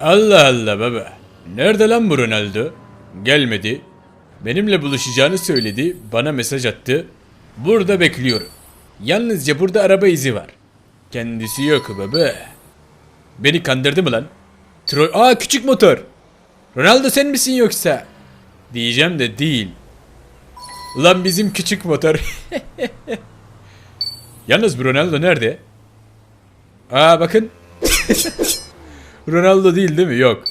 Allah Allah baba. Nerede lan bu Ronaldo? Gelmedi. Benimle buluşacağını söyledi. Bana mesaj attı. Burada bekliyorum. Yalnızca burada araba izi var. Kendisi yok baba. Beni kandırdı mı lan? Troy... Aa küçük motor. Ronaldo sen misin yoksa? Diyeceğim de değil. Lan bizim küçük motor. Yalnız bu Ronaldo nerede? Aa bakın. Ronaldo değil değil mi? Yok.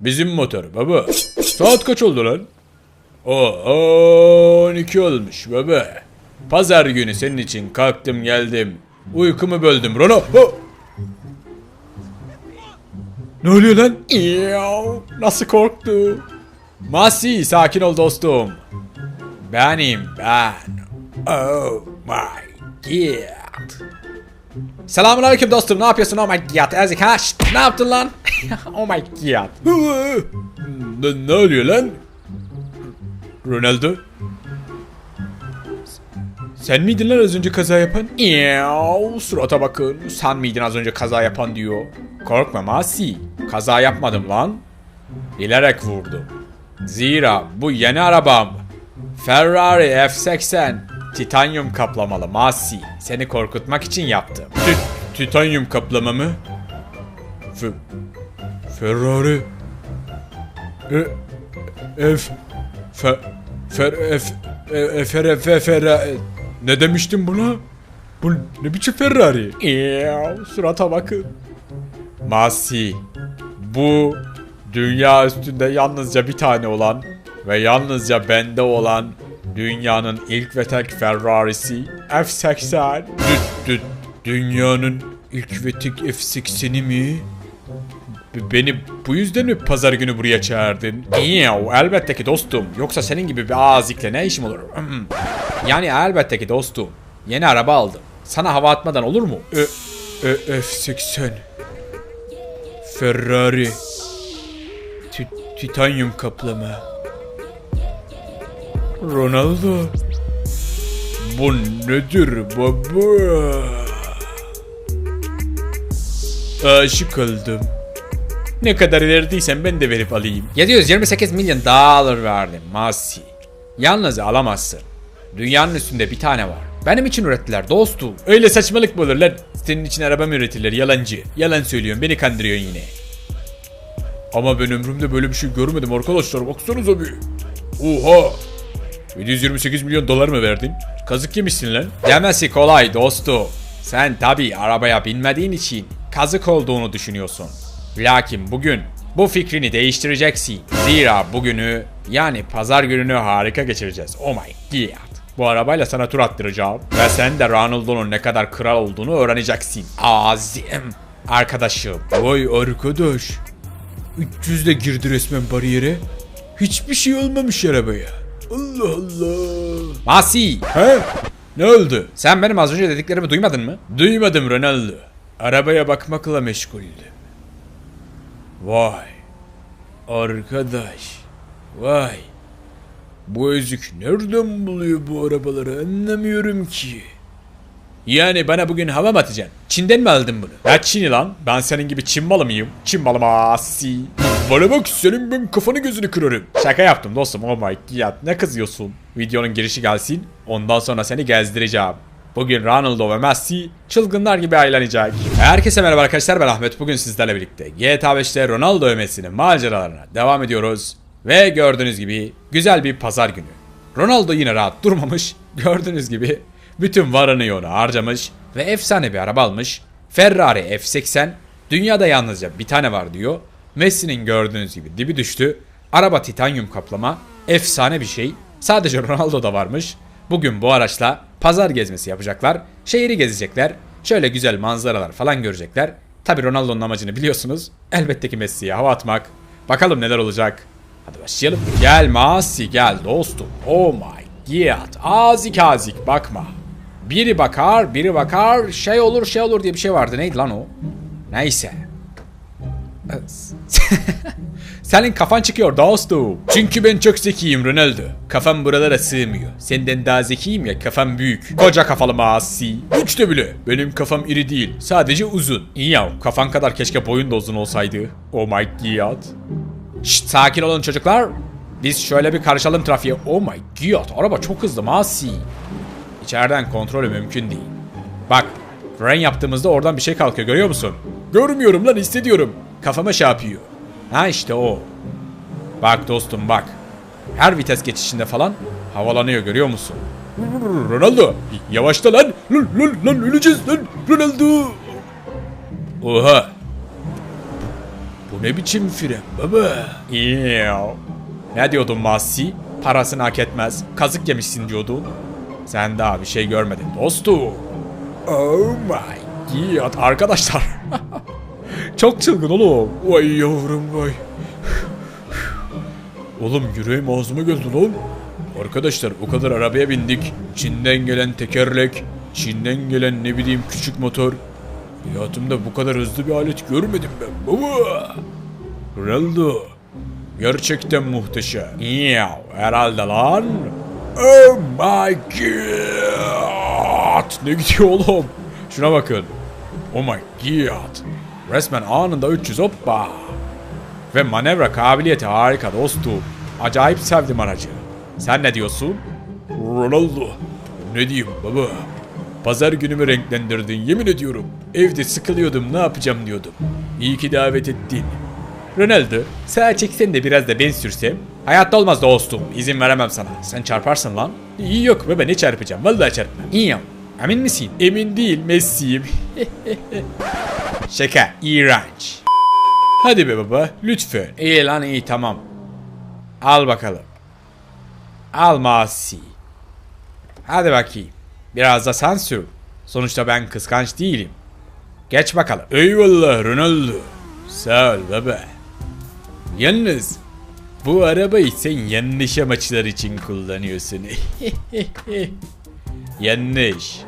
Bizim motor baba. Saat kaç oldu lan? O 12 olmuş baba. Pazar günü senin için kalktım geldim. Uykumu böldüm Rono. Ho! Ne oluyor lan? Nasıl korktu? Masi sakin ol dostum. Benim ben. Oh my god. Selamünaleyküm dostum. Ne yapıyorsun? Oh my god. Ezik ha? Şşt, ne yaptın lan? oh my god. ne, ne oluyor lan? Ronaldo? Sen miydin lan az önce kaza yapan? Yav, surata bakın. Sen miydin az önce kaza yapan diyor. Korkma Masi. Kaza yapmadım lan. Bilerek vurdum. Zira bu yeni arabam. Ferrari F80 titanyum kaplamalı Masi. Seni korkutmak için yaptım. titanyum kaplama mı? F Ferrari e F Fe Fer F e, Fer Fer Fer Ne demiştim buna? Bu ne biçim Ferrari? Ya surata bakın. Masi bu dünya üstünde yalnızca bir tane olan ve yalnızca bende olan dünyanın ilk ve tek Ferrari'si F80. Dü, dü, dünyanın ilk ve tek F80'i mi? Beni bu yüzden mi pazar günü buraya çağırdın? Yav, elbette ki dostum. Yoksa senin gibi bir azikle ne işim olur? yani elbette ki dostum. Yeni araba aldım. Sana hava atmadan olur mu? E, e, F80. Ferrari. Ti- titanyum kaplama. Ronaldo. Bu nedir baba? Aşık oldum. Ne kadar verdiysen ben de verip alayım. 728 milyon dolar verdim Masi. Yalnız alamazsın. Dünyanın üstünde bir tane var. Benim için ürettiler dostum. Öyle saçmalık mı olur lan? Senin için araba mı üretirler yalancı? Yalan söylüyorsun beni kandırıyorsun yine. Ama ben ömrümde böyle bir şey görmedim arkadaşlar baksanıza bir. Oha! 728 milyon dolar mı verdin? Kazık yemişsin lan. Demesi kolay dostum. Sen tabi arabaya binmediğin için kazık olduğunu düşünüyorsun. Lakin bugün bu fikrini değiştireceksin. Zira bugünü yani pazar gününü harika geçireceğiz. Oh my god. Bu arabayla sana tur attıracağım. Ve sen de Ronaldo'nun ne kadar kral olduğunu öğreneceksin. Azim. Arkadaşım. Vay arkadaş. 300 de girdi resmen bariyere. Hiçbir şey olmamış arabaya. Allah Allah. Masi. He? Ne oldu? Sen benim az önce dediklerimi duymadın mı? Duymadım Ronaldo. Arabaya bakmakla meşguldüm. Vay. Arkadaş. Vay. Bu ezük nereden buluyor bu arabaları anlamıyorum ki. Yani bana bugün hava mı atacaksın? Çin'den mi aldın bunu? Ya Çin'i lan. Ben senin gibi Çin malı mıyım? Çin malı masi. Bana bak senin ben kafanı gözünü kırarım. Şaka yaptım dostum. Oh my god. Ne kızıyorsun? Videonun girişi gelsin. Ondan sonra seni gezdireceğim. Bugün Ronaldo ve Messi çılgınlar gibi eğlenecek. Herkese merhaba arkadaşlar ben Ahmet. Bugün sizlerle birlikte GTA 5'te Ronaldo Messi'nin maceralarına devam ediyoruz. Ve gördüğünüz gibi güzel bir pazar günü. Ronaldo yine rahat durmamış. Gördüğünüz gibi bütün varını yoğunu harcamış ve efsane bir araba almış. Ferrari F80 dünyada yalnızca bir tane var diyor. Messi'nin gördüğünüz gibi dibi düştü. Araba titanyum kaplama. Efsane bir şey. Sadece Ronaldo'da varmış. Bugün bu araçla pazar gezmesi yapacaklar. Şehri gezecekler. Şöyle güzel manzaralar falan görecekler. Tabi Ronaldo'nun amacını biliyorsunuz. Elbette ki Messi'ye hava atmak. Bakalım neler olacak. Hadi başlayalım. Gel Masi gel dostum. Oh my god. Azik azik bakma. Biri bakar biri bakar şey olur şey olur diye bir şey vardı. Neydi lan o? Neyse. Senin kafan çıkıyor dostum. Çünkü ben çok zekiyim Ronaldo. Kafam buralara sığmıyor. Senden daha zekiyim ya kafam büyük. Koca kafalı masi. Hiç de bile. Benim kafam iri değil. Sadece uzun. İyi ya kafan kadar keşke boyun da uzun olsaydı. Oh my god. Şşt sakin olun çocuklar. Biz şöyle bir karışalım trafiğe. Oh my god araba çok hızlı masi. İçeriden kontrolü mümkün değil. Bak fren yaptığımızda oradan bir şey kalkıyor görüyor musun? Görmüyorum lan hissediyorum. Kafama şey yapıyor. Ha işte o. Bak dostum bak. Her vites geçişinde falan havalanıyor görüyor musun? Ronaldo yavaşla lan. Lan lan lan öleceğiz lan. Ronaldo. Oha. Bu ne biçim fren baba? Yav. Ne diyordun Masi? Parasını hak etmez. Kazık yemişsin diyordun. Sen daha bir şey görmedin dostum. Oh my god. Arkadaşlar. Çok çılgın oğlum. Vay yavrum vay. Oğlum yüreğim ağzıma geldi lan. Arkadaşlar o kadar arabaya bindik. Çin'den gelen tekerlek, Çin'den gelen ne bileyim küçük motor. Hayatımda bu kadar hızlı bir alet görmedim ben baba. Ronaldo. Gerçekten muhteşem. Yav herhalde lan. Oh my god. Ne gidiyor oğlum? Şuna bakın. Oh my god. Resmen anında 300 hoppa. Ve manevra kabiliyeti harika dostum. Acayip sevdim aracı. Sen ne diyorsun? Ronaldo. Ne diyeyim baba? Pazar günümü renklendirdin yemin ediyorum. Evde sıkılıyordum ne yapacağım diyordum. İyi ki davet ettin. Ronaldo, sağa çeksen de biraz da ben sürsem. Hayatta olmaz dostum. İzin veremem sana. Sen çarparsın lan. İyi yok baba ne çarpacağım. Vallahi çarpmam. İyi ya. Emin misin? Emin değil Messi'yim. Şaka. İğrenç. Hadi be baba. Lütfen. İyi lan iyi tamam. Al bakalım. Al Masi. Hadi bakayım. Biraz da sen sür. Sonuçta ben kıskanç değilim. Geç bakalım. Eyvallah Ronaldo. Sağ ol baba. Yalnız bu arabayı sen yanlış amaçlar için kullanıyorsun. yanlış.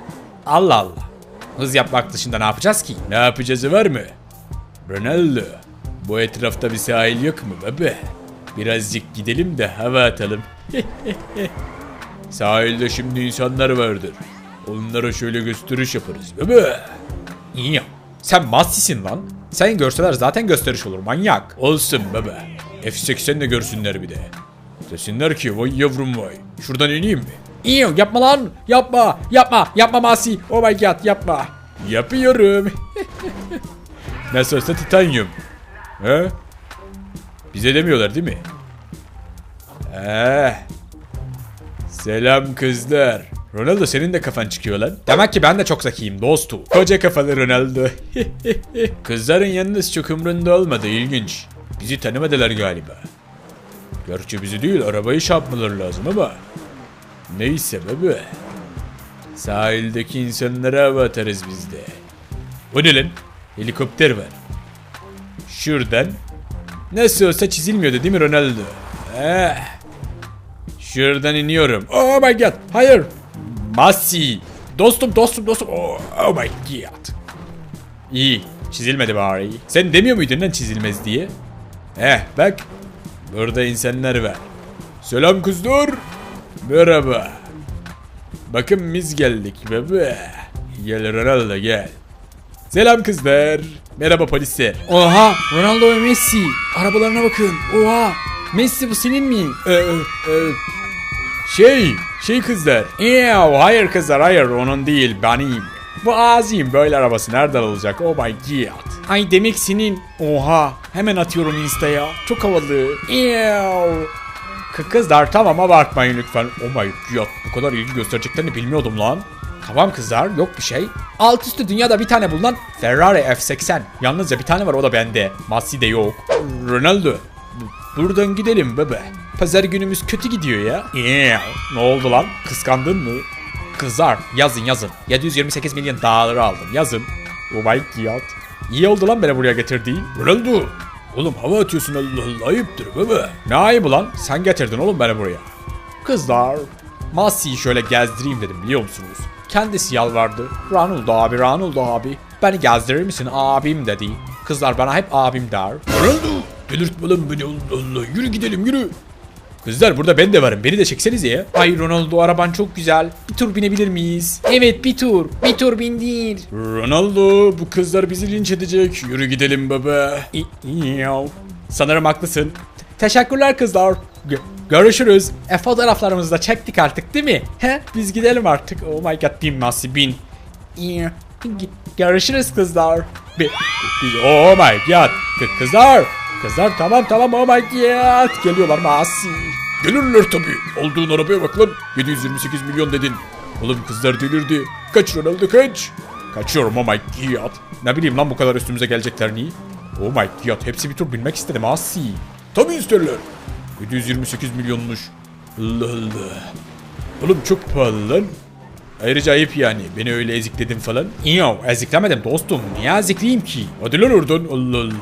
Allah Allah. Hız yapmak dışında ne yapacağız ki? Ne yapacağız var mı? Ronaldo, bu etrafta bir sahil yok mu baba? Birazcık gidelim de hava atalım. Sahilde şimdi insanlar vardır. Onlara şöyle gösteriş yaparız. İyi ya. Sen Massi'sin lan. Sen görseler zaten gösteriş olur manyak. Olsun baba. F80 de görsünler bir de. Desinler ki vay yavrum vay. Şuradan ineyim mi? İyi yapma lan. Yapma. Yapma. Yapma Masi. Oh my god yapma. Yapıyorum. Nasıl olsa titanyum. He? Bize demiyorlar değil mi? Eh. Selam kızlar. Ronaldo senin de kafan çıkıyor lan. Demek ki ben de çok zekiyim dostum. Koca kafalı Ronaldo. Kızların yalnız çok umrunda olmadı ilginç. Bizi tanımadılar galiba. Gerçi bizi değil arabayı şey yapmaları lazım ama. Neyse bebe. Sahildeki insanlara hava atarız biz de. O ne lan? Helikopter var. Şuradan. Nasıl olsa çizilmiyordu değil mi Ronaldo? Eh. Şuradan iniyorum. Oh my god. Hayır. Masi. Dostum dostum dostum. Oh, oh my god. İyi. Çizilmedi bari. Sen demiyor muydun lan çizilmez diye? Eh bak. Burada insanlar var. Selam kızlar. Merhaba. Bakın biz geldik bebe. Gel Ronaldo gel. Selam kızlar. Merhaba polisler. Oha Ronaldo ve Messi. Arabalarına bakın. Oha. Messi bu senin mi? Ee, e, şey, şey kızlar. Ew, hayır kızlar hayır onun değil benim. Bu azim böyle arabası nereden olacak? Oh my god. Ay demek senin. Oha hemen atıyorum instaya. Çok havalı. Ew. Kızlar tamam abartmayın lütfen. Oh my god bu kadar ilgi göstereceklerini bilmiyordum lan. Tamam kızlar yok bir şey. Alt üstü dünyada bir tane bulunan Ferrari F80. Yalnızca bir tane var o da bende. Massi de yok. Ronaldo. bu- Buradan gidelim bebe. Pazar günümüz kötü gidiyor ya. Ew. Ne oldu lan? Kıskandın mı? Kızlar yazın yazın. 728 milyon doları aldım yazın. Oh my god. İyi oldu lan beni buraya getirdiğin. Ronaldo. Oğlum hava atıyorsun Allah Allah ayıptır baba. Ne ayıbı lan? Sen getirdin oğlum beni buraya. Kızlar. Masi'yi şöyle gezdireyim dedim biliyor musunuz? Kendisi yalvardı. Ronaldo abi Ronaldo abi. Beni gezdirir misin abim dedi. Kızlar bana hep abim der. Ronaldo delirtme lan beni Allah Allah. Yürü gidelim yürü. Kızlar burada ben de varım. Beni de çeksenize ya. Ay Ronaldo araban çok güzel. Bir tur binebilir miyiz? Evet bir tur. Bir tur bindir. Ronaldo bu kızlar bizi linç edecek. Yürü gidelim baba. Sanırım haklısın. Teşekkürler kızlar. Gö- görüşürüz. E fotoğraflarımızı da çektik artık değil mi? He? Biz gidelim artık. Oh my god bin Masi bin. Görüşürüz kızlar. Bi- oh my god. Kızlar. Kızlar tamam tamam oh my god. Geliyorlar Masi. Gelirler tabii. Olduğun arabaya bak lan. 728 milyon dedin. Oğlum kızlar delirdi. Kaç Ronaldo kaç. Kaçıyorum oh my god. Ne bileyim lan bu kadar üstümüze gelecekler niye? Oh my god hepsi bir tur binmek istedim asi. Tabii isterler. 728 milyonmuş. Allah Allah. Oğlum çok pahalı lan. Ayrıca ayıp yani. Beni öyle ezikledin falan. Yo eziklemedim dostum. Niye ezikleyeyim ki? Hadi lan oradan. Allah Allah.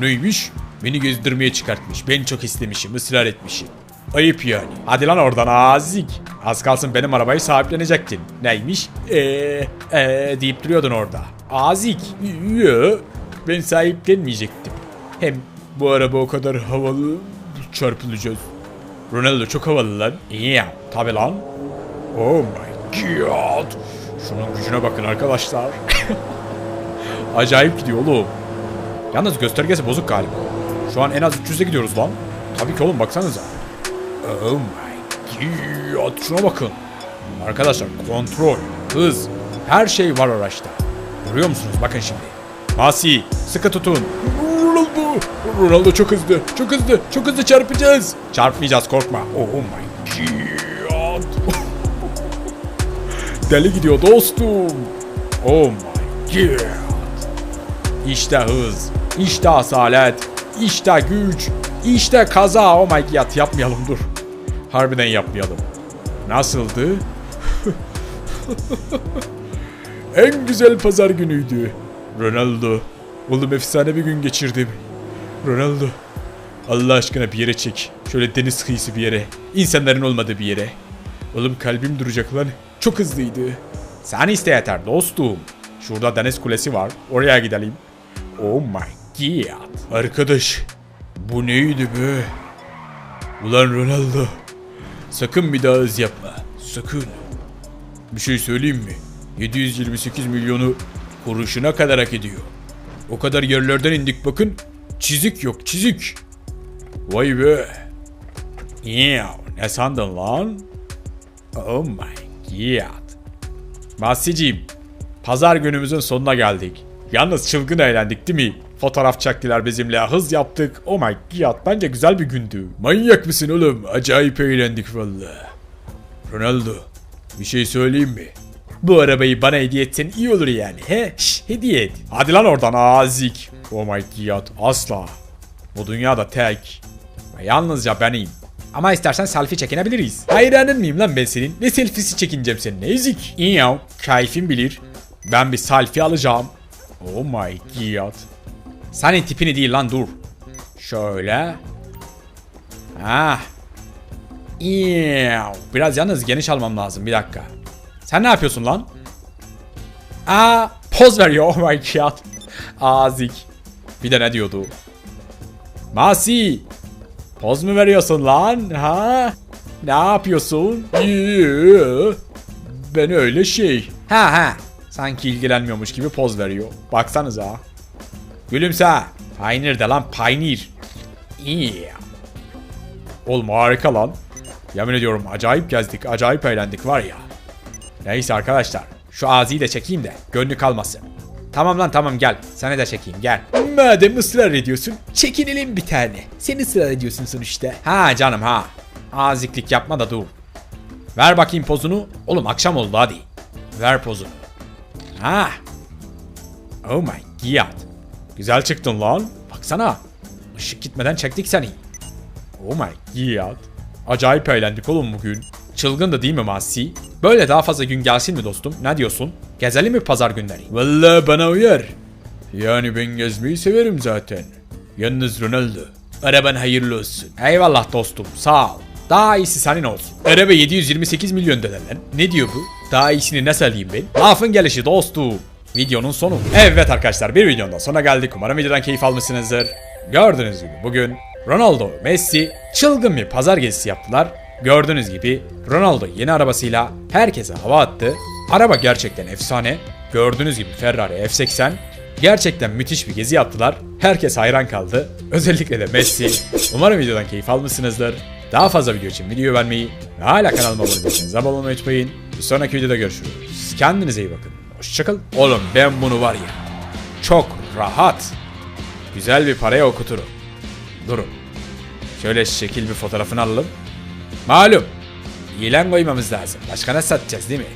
Neymiş? Beni gezdirmeye çıkartmış. Ben çok istemişim. ısrar etmişim. Ayıp yani. Hadi lan oradan azik. Az kalsın benim arabayı sahiplenecektin. Neymiş? Eee eee deyip duruyordun orada. Azik. Yo. Ben sahiplenmeyecektim. Hem bu araba o kadar havalı. Çarpılacağız. Ronaldo çok havalı lan. İyi ya. Tabi lan. Oh my god. Şunun gücüne bakın arkadaşlar. Acayip gidiyor oğlum. Yalnız göstergesi bozuk galiba. Şu an en az 300'e gidiyoruz lan. Tabii ki oğlum baksanıza. Oh my god. Şuna bakın. Arkadaşlar kontrol, hız, her şey var araçta. Görüyor musunuz? Bakın şimdi. Masi, sıkı tutun. Ronaldo, Ronaldo çok hızlı, çok hızlı, çok hızlı çarpacağız. Çarpmayacağız korkma. Oh my god. Deli gidiyor dostum. Oh my god. İşte hız, işte asalet, işte güç, işte kaza. Oh my god yapmayalım dur. Harbiden yapmayalım. Nasıldı? en güzel pazar günüydü. Ronaldo. Oğlum efsane bir gün geçirdim. Ronaldo. Allah aşkına bir yere çek. Şöyle deniz kıyısı bir yere. İnsanların olmadığı bir yere. Oğlum kalbim duracak lan. Çok hızlıydı. Sen iste yeter dostum. Şurada deniz kulesi var. Oraya gidelim. Oh my god. Arkadaş. Bu neydi be? Ulan Ronaldo. Sakın bir daha hız yapma. Sakın. Bir şey söyleyeyim mi? 728 milyonu kuruşuna kadar hak ediyor. O kadar yerlerden indik bakın. Çizik yok çizik. Vay be. Ya ne sandın lan? Oh my god. Masicim, pazar günümüzün sonuna geldik. Yalnız çılgın eğlendik değil mi? Fotoğraf çektiler bizimle, hız yaptık. Oh my god, bence güzel bir gündü. Manyak mısın oğlum? Acayip eğlendik valla. Ronaldo, bir şey söyleyeyim mi? Bu arabayı bana hediye etsen iyi olur yani. He? Şş, hediye et. Hadi lan oradan azik. Oh my god, asla. Bu dünyada tek. Yalnızca benim. Ama istersen selfie çekinebiliriz. Hayranın mıyım lan ben senin? Ne selfiesi çekineceğim senin ne ezik? İyi ya, keyfim bilir. Ben bir selfie alacağım. Oh my god. Senin tipini değil lan dur. Şöyle. Ah. Biraz yalnız geniş almam lazım bir dakika. Sen ne yapıyorsun lan? Aa, poz veriyor. Oh my god. Azik. Bir de ne diyordu? Masi. Poz mu veriyorsun lan? Ha? Ne yapıyorsun? Ben öyle şey. Ha ha. Sanki ilgilenmiyormuş gibi poz veriyor. Baksanıza. Gülümse. Paynir de lan paynir. İyi. Oğlum harika lan. Yemin ediyorum acayip gezdik, acayip eğlendik var ya. Neyse arkadaşlar. Şu ağzıyı da çekeyim de gönlü kalmasın. Tamam lan tamam gel. Sana da çekeyim gel. Madem ısrar ediyorsun çekinelim bir tane. Sen ısrar ediyorsun sonuçta. Ha canım ha. Aziklik yapma da dur. Ver bakayım pozunu. Oğlum akşam oldu hadi. Ver pozunu. Ha. Oh my god. Güzel çıktın lan. Baksana. Işık gitmeden çektik seni. Oh my god. Acayip eğlendik oğlum bugün. Çılgın da değil mi Masi? Böyle daha fazla gün gelsin mi dostum? Ne diyorsun? Gezelim mi pazar günleri? Vallahi bana uyar. Yani ben gezmeyi severim zaten. Yalnız Ronaldo. Araban hayırlı olsun. Eyvallah dostum sağ ol. Daha iyisi senin olsun. Araba 728 milyon dolar lan. Ne diyor bu? Daha iyisini nasıl alayım ben? Lafın gelişi dostum. Videonun sonu. Evet arkadaşlar bir videonun da sonuna geldik. Umarım videodan keyif almışsınızdır. Gördüğünüz gibi bugün Ronaldo, Messi çılgın bir pazar gezisi yaptılar. Gördüğünüz gibi Ronaldo yeni arabasıyla herkese hava attı. Araba gerçekten efsane. Gördüğünüz gibi Ferrari F80 gerçekten müthiş bir gezi yaptılar. Herkes hayran kaldı. Özellikle de Messi. Umarım videodan keyif almışsınızdır. Daha fazla video için videoyu beğenmeyi ve hala kanalıma abone değilseniz abone olmayı unutmayın. Bir sonraki videoda görüşürüz. Kendinize iyi bakın. Hoşçakalın. Oğlum ben bunu var ya çok rahat güzel bir paraya okuturum. Durun. Şöyle şekil bir fotoğrafını alalım. Malum. ilan koymamız lazım. Başka ne satacağız değil mi?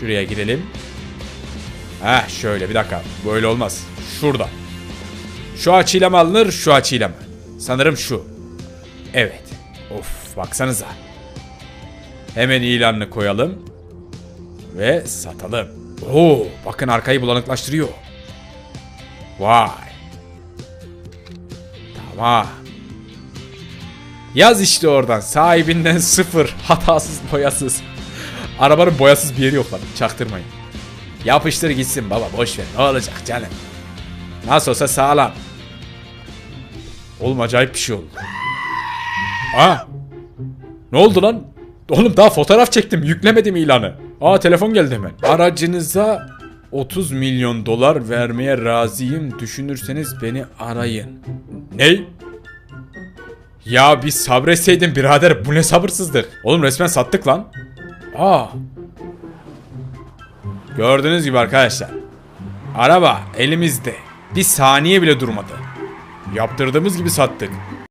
Şuraya girelim. Heh şöyle bir dakika. Böyle olmaz. Şurada. Şu açıyla mı alınır şu açıyla mı? Sanırım şu. Evet. Of baksanıza. Hemen ilanını koyalım. Ve satalım. Oo bakın arkayı bulanıklaştırıyor. Vay. Tamam. Yaz işte oradan sahibinden sıfır hatasız boyasız. Arabanın boyasız bir yeri yok lan çaktırmayın. Yapıştır gitsin baba boş ver ne olacak canım. Nasıl olsa sağlam. Oğlum acayip bir şey oldu. Aa. Ne oldu lan? Oğlum daha fotoğraf çektim yüklemedim ilanı. Aa telefon geldi hemen. Aracınıza 30 milyon dolar vermeye razıyım düşünürseniz beni arayın. Ne? Ya bir sabretseydin birader bu ne sabırsızlık. Oğlum resmen sattık lan. Aa. Gördüğünüz gibi arkadaşlar. Araba elimizde. Bir saniye bile durmadı. Yaptırdığımız gibi sattık.